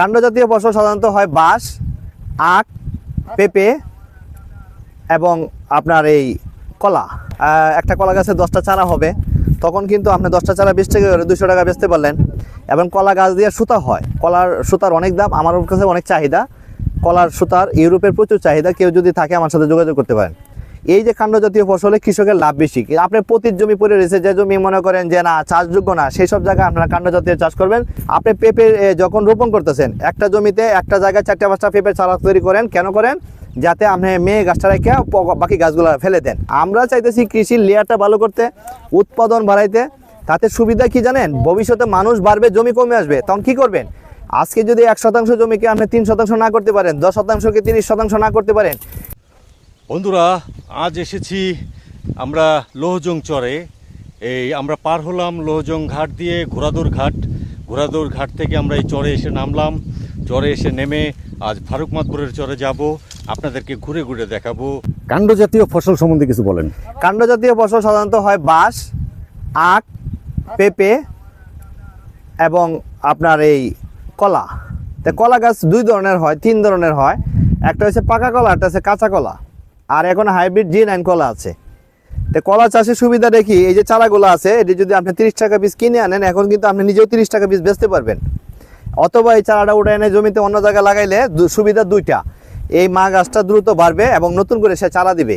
কাণ্ড জাতীয় ফসল সাধারণত হয় বাঁশ, আখ, পেঁপে এবং আপনার এই কলা। একটা কলা গাছে দশটা চারা হবে, তখন কিন্তু আপনি দশটা চারা বিশ টাকা করে দুশো টাকা বেচতে পারলেন। এবং কলা গাছ দিয়ে সুতা হয়। কলার সুতার অনেক দাম, আমার কাছে অনেক চাহিদা। কলার সুতার, ইউরোপের প্রচুর চাহিদা। কেউ যদি থাকে, আমার সাথে যোগাযোগ করতে পারেন। এই যে কাণ্ড জাতীয় ফসলে কৃষকের লাভ বেশি। আপনি প্রতির জমি পড়ে রয়েছে, যে জমি মনে করেন যে না, চাষযোগ্য না, সেই সব জায়গায় আপনারা কাণ্ড জাতীয় চাষ করবেন। আপনি পেঁপে যখন রোপণ করতেছেন, একটা জমিতে একটা জায়গায় চারটা পাঁচটা পেঁপে চারা তৈরি করেন, কেন করেন? যাতে আপনি মেয়ে গাছটা রেখে বাকি গাছগুলো ফেলে দেন। আমরা চাইতেছি কৃষির লেয়ারটা ভালো করতে, উৎপাদন বাড়াইতে। তাতে সুবিধা কি জানেন? ভবিষ্যতে মানুষ বাড়বে, জমি কমে আসবে। তখন কি করবেন? আজকে যদি এক শতাংশ জমিকে আপনি তিন শতাংশ না করতে পারেন, দশ শতাংশকে তিরিশ শতাংশ না করতে পারেন বন্ধুরা আজ এসেছি আমরা লোহজং চরে। এই আমরা পার হলাম লোহজং ঘাট দিয়ে ঘোড়াদুর ঘাট। ঘোড়াদুর ঘাট থেকে আমরা এই চরে এসে নামলাম। চরে এসে নেমে আজ ফারুক মাতপুরের চরে যাব। আপনাদেরকে ঘুরে ঘুরে দেখাবো। কাণ্ড জাতীয় ফসল সম্বন্ধে কিছু বলেন। কাণ্ড জাতীয় ফসল সাধারণত হয় বাঁশ আখ পেঁপে এবং আপনার এই কলা। তা কলা গাছ দুই ধরনের হয় তিন ধরনের হয়। একটা হচ্ছে পাকা কলা একটা হচ্ছে কাঁচা কলা। আর এখন হাইব্রিড জি নাইন কলা আছে। তো কলা চাষের সুবিধা দেখি, এই যে চারাগুলো আছে, এটি যদি আপনি তিরিশ টাকা পিস কিনে আনেন, এখন কিন্তু আপনি নিজেও তিরিশ টাকা পিস বেচতে পারবেন। অথবা এই চারাটা উঠে এনে জমিতে অন্য জায়গায় লাগাইলে সুবিধা দুইটা। এই মা গাছটা দ্রুত বাড়বে এবং নতুন করে সে চারা দিবে।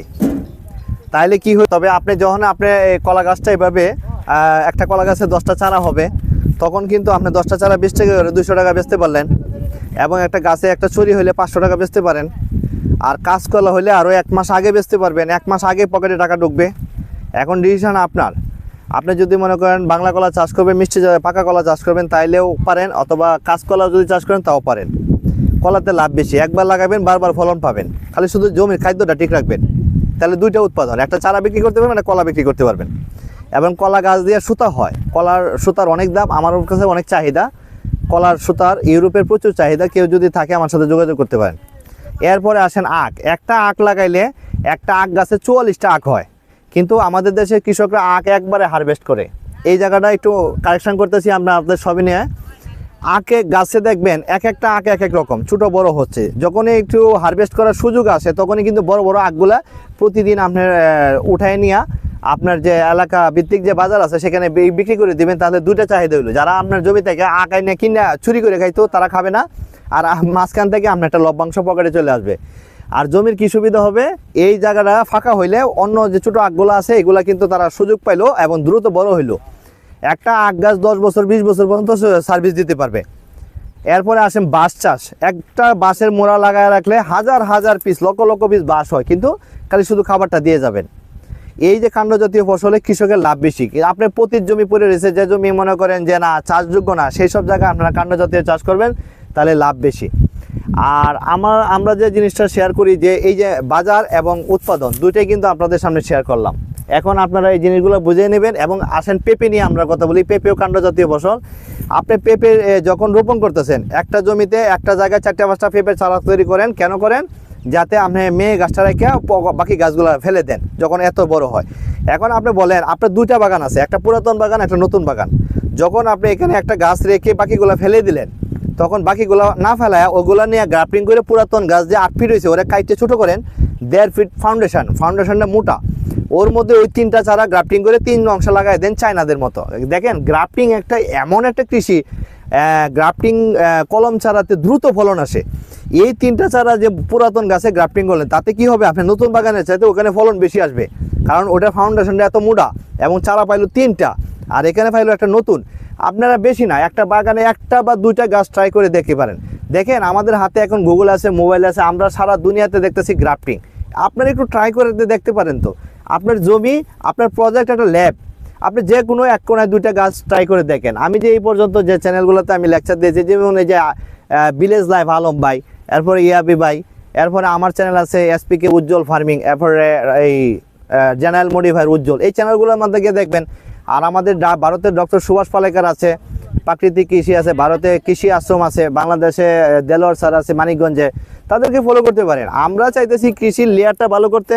তাইলে কি হয়, তবে আপনি যখন আপনি এই কলা গাছটা এভাবে একটা কলা গাছে দশটা চারা হবে, তখন কিন্তু আপনি দশটা চারা বিশ টাকা করে দুশো টাকা বেচতে পারলেন। এবং একটা গাছে একটা চুরি হলে পাঁচশো টাকা বেচতে পারেন। আর কাঁচকলা হলে আরও এক মাস আগে বেচতে পারবেন, এক মাস আগে পকেটে টাকা ঢুকবে। এখন ডিসিশন আপনার। আপনি যদি মনে করেন বাংলা কলা চাষ করবেন, মিষ্টি পাকা কলা চাষ করবেন, তাইলেও পারেন, অথবা কাঁচকলা যদি চাষ করেন, তাও পারেন। কলাতে লাভ বেশি। একবার লাগাবেন, বারবার ফলন পাবেন। খালি শুধু জমির খাদ্যটা ঠিক রাখবেন। তাহলে দুইটা উৎপাদন, একটা চারা বিক্রি করতে পারবেন, একটা কলা বিক্রি করতে পারবেন। এবং কলা গাছ দিয়ে সুতা হয়। কলার সুতার অনেক দাম, আমার কাছে অনেক চাহিদা। কলার সুতার, ইউরোপের প্রচুর চাহিদা। কেউ যদি থাকে, আমার সাথে যোগাযোগ করতে পারেন। এরপরে আসেন আখ। একটা আখ লাগাইলে একটা আখ গাছে চুয়াল্লিশটা আখ হয়। কিন্তু আমাদের দেশে কৃষকরা আখ একবারে হারভেস্ট করে। এই জায়গাটা একটু কারেকশন করতেছি আমরা আপনাদের সবই নিয়ে। আখে গাছে দেখবেন এক একটা আখ এক এক রকম, ছোটো বড় হচ্ছে। যখনই একটু হারভেস্ট করার সুযোগ আসে, তখনই কিন্তু বড় বড় আখগুলা প্রতিদিন আপনার উঠায় নিয়ে আপনার যে এলাকা ভিত্তিক যে বাজার আছে, সেখানে বিক্রি করে দিবেন, তাহলে দুইটা চাহিদা হইল। যারা আপনার জমি থেকে আখ নিয়ে কিনে, চুরি করে খাইতো, তারা খাবে না। আর মাঝখান থেকে আপনার একটা লভ্যাংশ পকেটে চলে আসবে। আর জমির কি সুবিধা হবে? এই জায়গাটা ফাঁকা হইলে অন্য যে ছোটো আখগুলো আছে, এগুলো কিন্তু তারা সুযোগ পাইলো এবং দ্রুত বড় হইল। একটা আখ গাছ দশ বছর, বিশ বছর পর্যন্ত সার্ভিস দিতে পারবে। এরপরে আসেন বাঁশ চাষ। একটা বাঁশের মোড়া লাগায় রাখলে হাজার হাজার পিস লক্ষ লক্ষ পিস বাঁশ হয়, কিন্তু খালি শুধু খাবারটা দিয়ে যাবেন। এই যে কাণ্ড জাতীয় ফসলে কৃষকের লাভ বেশি। আপনি প্রতির জমি পড়ে রয়েছে, যে জমি মনে করেন যে না, চাষযোগ্য না, সেই সব জায়গায় আপনারা কাণ্ড জাতীয় চাষ করবেন। তাহলে লাভ বেশি। আর আমার, আমরা যে জিনিসটা শেয়ার করি যে এই যে বাজার এবং উৎপাদন, দুইটাই কিন্তু আপনাদের সামনে শেয়ার করলাম। এখন আপনারা এই জিনিসগুলো বুঝে নেবেন এবং আসেন পেঁপে নিয়ে আমরা কথা বলি, পেঁপেও কাণ্ড জাতীয় ফসল। আপনি পেঁপে যখন রোপণ করতেছেন, একটা জমিতে একটা জায়গায় চারটা পাঁচটা পেঁপে চারা তৈরি করেন, কেন করেন? যাতে আপনি মেয়ে গাছটা রেখে বাকি গাছগুলো ফেলে দেন, যখন এত বড় হয়। এখন আপনি বলেন, আপনার দুইটা বাগান আছে, একটা পুরাতন বাগান, একটা নতুন বাগান। যখন আপনি এখানে একটা গাছ রেখে বাকিগুলো ফেলে দিলেন তখন বাকিগুলো না ফেলায় ওগুলো নিয়ে গ্রাফটিং করে পুরাতন গাছ যে আট ফিট হয়েছে, ওরা কাইটে ছোটো করেন, দেড় ফিট ফাউন্ডেশন, ফাউন্ডেশনটা মোটা। ওর মধ্যে ওই তিনটা চারা গ্রাফটিং করে তিন অংশ লাগায় দেন চায়নাদের মতো। দেখেন, গ্রাফটিং একটা এমন একটা কৃষি গ্রাফটিং কলম চারাতে দ্রুত ফলন আসে। এই তিনটা চারা যে পুরাতন গাছে গ্রাফটিং করলেন, তাতে কি হবে? আপনি নতুন বাগানের চাইতে ওখানে ফলন বেশি আসবে। কারণ ওটা ফাউন্ডেশনটা এত মোটা এবং চারা পাইলো তিনটা, আর এখানে পাইলো একটা নতুন। আপনারা বেশি না, একটা বাগানে একটা বা দুইটা গাছ ট্রাই করে দেখতে পারেন। দেখেন আমাদের হাতে এখন গুগল আছে মোবাইল আছে, আমরা সারা দুনিয়াতে দেখতেছি গ্রাফটিং আপনারা একটু ট্রাই করে দেখতে পারেন তো। আপনার জমি, আপনার প্রজেক্ট একটা ল্যাব আপনি যে কোনো এক কোনায় দুইটা গাছ ট্রাই করে দেখেন। আমি যে এই পর্যন্ত যে চ্যানেলগুলোতে আমি লেকচার দিয়েছি যেমন এই যে ভিলেজ লাইফ আলম ভাই, এরপরে ইয়াবি ভাই, এরপরে আমার চ্যানেল আছে এসপিকে উজ্জ্বল ফার্মিং এরপরে এই জেনারেল মডিফায়ার উজ্জ্বল এই চ্যানেলগুলোর মধ্যে গিয়ে দেখবেন আর আমাদের ভারতের ডক্টর সুভাষ পালেকার আছে, প্রাকৃতিক কৃষি আছে, ভারতে কৃষি আশ্রম আছে, বাংলাদেশে দেলোয়ার স্যার আছে, মানিকগঞ্জে, তাদেরকে ফলো করতে পারেন। আমরা চাইতেছি কৃষির লেয়ারটা ভালো করতে,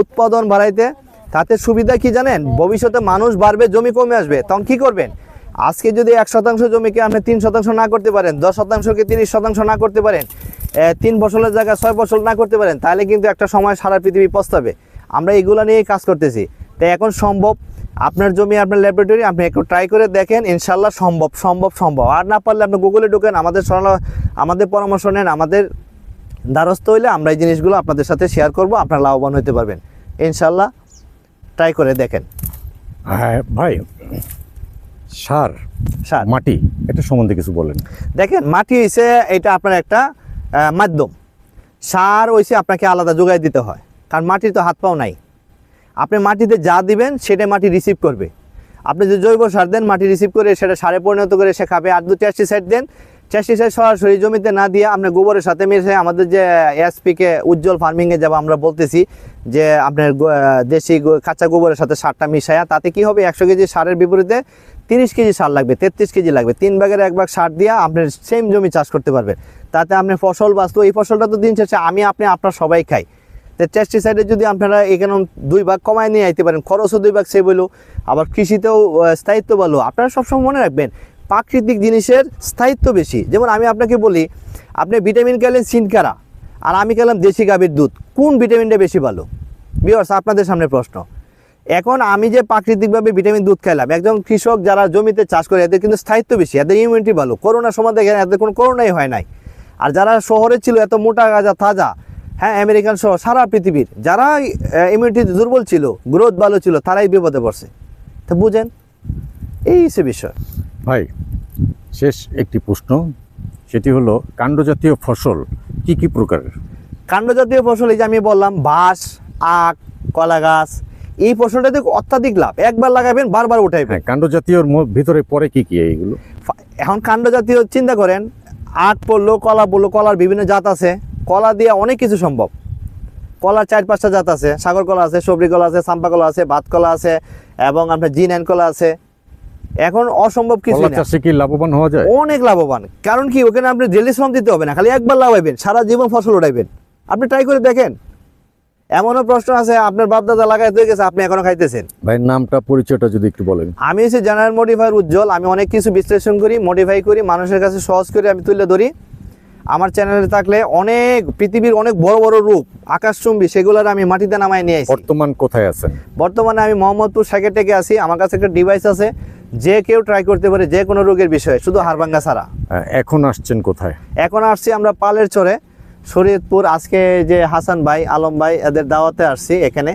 উৎপাদন বাড়াইতে, তাতে সুবিধা কি জানেন? ভবিষ্যতে মানুষ বাড়বে, জমি কমে আসবে। তখন কি করবেন? আজকে যদি এক শতাংশ জমিকে আপনি তিন শতাংশ না করতে পারেন, দশ শতাংশকে তিরিশ শতাংশ না করতে পারেন তিন ফসলের জায়গায় ছয় ফসল না করতে পারেন, তাহলে কিন্তু একটা সময় সারা পৃথিবী পস্তাবে। আমরা এগুলো নিয়েই কাজ করতেছি। তাই এখন সম্ভব আপনার জমি আপনার ল্যাবরেটরি আপনি একটু ট্রাই করে দেখেন ইনশাল্লাহ সম্ভব সম্ভব সম্ভব। আর না পারলে আপনি গুগলে ঢুকেন আমাদের আমাদের পরামর্শ নেন আমাদের দ্বারস্থ হইলে আমরা এই জিনিসগুলো আপনাদের সাথে শেয়ার করব আপনারা লাভবান হতে পারবেন। ইনশাল্লাহ ট্রাই করে দেখেন। হ্যাঁ ভাই সার সার। মাটি এটা সম্বন্ধে কিছু বলেন। দেখেন মাটি হইছে এটা আপনার একটা মাধ্যম। সার হইছে আপনাকে আলাদা যোগাই দিতে হয় কারণ মাটির তো হাত পাও নাই। আপনি মাটিতে যা দিবেন, সেটা মাটি রিসিভ করবে। আপনি যে জৈব সার দেন, মাটি রিসিভ করে সেটা সারে পরিণত করে সে খাবে। আর দু টেস্টিসাইড দেন টেস্টিসাইড সরাসরি জমিতে না দিয়ে আপনি গোবরের সাথে মিশে আমাদের যে এসপিকে উজ্জ্বল ফার্মিংয়ে যাব আমরা বলতেছি, যে আপনার দেশি কাঁচা গোবরের সাথে সারটা মিশায়া, তাতে কি হবে? একশো কেজি সারের বিপরীতে তিরিশ কেজি সার লাগবে, তেত্রিশ কেজি লাগবে। তিন ভাগের এক ভাগ সার দিয়ে আপনি সেম জমি চাষ করতে পারবেন। তাতে আপনি ফসল বাঁচলো, এই ফসলটা তো দিন শেষে আমি, আপনি, আপনার সবাই খাই। তো টেস্টিসাইডে যদি আপনারা এখানে দুই ভাগ কমায় নিয়ে আইতে পারেন, খরচও দুই ভাগ সেভ হইল আবার কৃষিতেও স্থায়িত্ব ভালো আপনারা সবসময় মনে রাখবেন, প্রাকৃতিক জিনিসের স্থায়িত্ব বেশি। যেমন আমি আপনাকে বলি, আপনি ভিটামিন খেলেন সিনকারা, আর আমি খেলাম দেশি গাভীর দুধ। কোন ভিটামিনটা বেশি ভালো? বিয়ার্স আপনাদের সামনে প্রশ্ন। এখন আমি যে প্রাকৃতিকভাবে ভিটামিন দুধ খাইলাম একজন কৃষক যারা জমিতে চাষ করে, এদের কিন্তু স্থায়িত্ব বেশি, এদের ইমিউনিটি ভালো। করোনার সময় দেখেন, এদের কোনো করোনাই হয় নাই। আর যারা শহরে ছিল, এত মোটা গাজা, তাজা হ্যাঁ আমেরিকান সহ সারা পৃথিবীর যারা ইমিউনিটি দুর্বল ছিল গ্রোথ ভালো ছিল তারাই বিপদে পড়ছে। তো বুঝেন? এই সে বিষয়। ভাই শেষ একটি প্রশ্ন সেটি হলো কাণ্ডজাতীয় ফসল কি কি প্রকারের? কাণ্ডজাতীয় ফসল এই যে আমি বললাম বাঁশ আখ কলা গাছ এই ফসলটাতে অত্যাধিক লাভ। একবার লাগাবেন বারবার উঠাইবেন। হ্যাঁ কাণ্ডজাতীয়র ম- ভিতরে পড়ে কি কি এইগুলো? এখন কাণ্ড জাতীয় চিন্তা করেন আখ পড়ল কলা পড়ল কলার বিভিন্ন জাত আছে। কলা দিয়ে অনেক কিছু সম্ভব। কলার চার পাঁচটা জাত আছে সাগর কলা আছে সবরি কলা আছে সাম্পা কলা আছে ভাত কলা আছে এবং আপনার জিন অ্যান্ড কলা আছে। এখন অসম্ভব কিছু চাষে কি লাভবান হওয়া যায়? অনেক লাভবান। কারণ কি ওখানে আপনি ডেলি শ্রম দিতে হবে না খালি একবার লাগাইবেন সারা জীবন ফসল উঠাইবেন। আপনি ট্রাই করে দেখেন। এমনও প্রশ্ন আছে আপনার বাপদাদা লাগাই হয়ে গেছে আপনি এখনও খাইতেছেন। ভাই নামটা পরিচয়টা যদি একটু বলেন। আমি হচ্ছে জেনারেল মডিফায়ার উজ্জ্বল আমি অনেক কিছু বিশ্লেষণ করি মডিফাই করি মানুষের কাছে সহজ করে আমি তুলে ধরি। আমার চ্যানেলে থাকলে অনেক পৃথিবীর অনেক বড় বড় রূপ আকাশচুম্বী সেগুলোর আমি মাটিতে নামায় নিয়ে আসি বর্তমান কোথায় আছেন? বর্তমানে আমি মোহাম্মদপুর সাইকেটেকে আছি। আমার কাছে একটা ডিভাইস আছে যে কেউ ট্রাই করতে পারে যে কোনো রোগের বিষয়ে শুধু হারবাঙ্গা ছাড়া। এখন আসছেন কোথায়? এখন আসছি আমরা পালের চরে শরীয়তপুর। আজকে যে হাসান ভাই আলম ভাই এদের দাওয়াতে আসছি এখানে।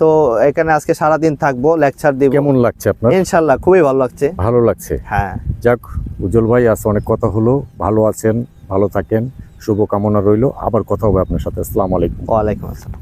তো এখানে আজকে সারাদিন থাকব লেকচার দিব। কেমন লাগছে আপনার? ইনশাল্লাহ খুবই ভালো লাগছে। ভালো লাগছে। হ্যাঁ। যাক উজ্জ্বল ভাই আজ অনেক কথা হলো ভালো আছেন। ভালো থাকেন শুভকামনা রইল। আবার কথা হবে আপনার সাথে। আসসালামু আলাইকুম। ওয়ালাইকুম আসসালাম।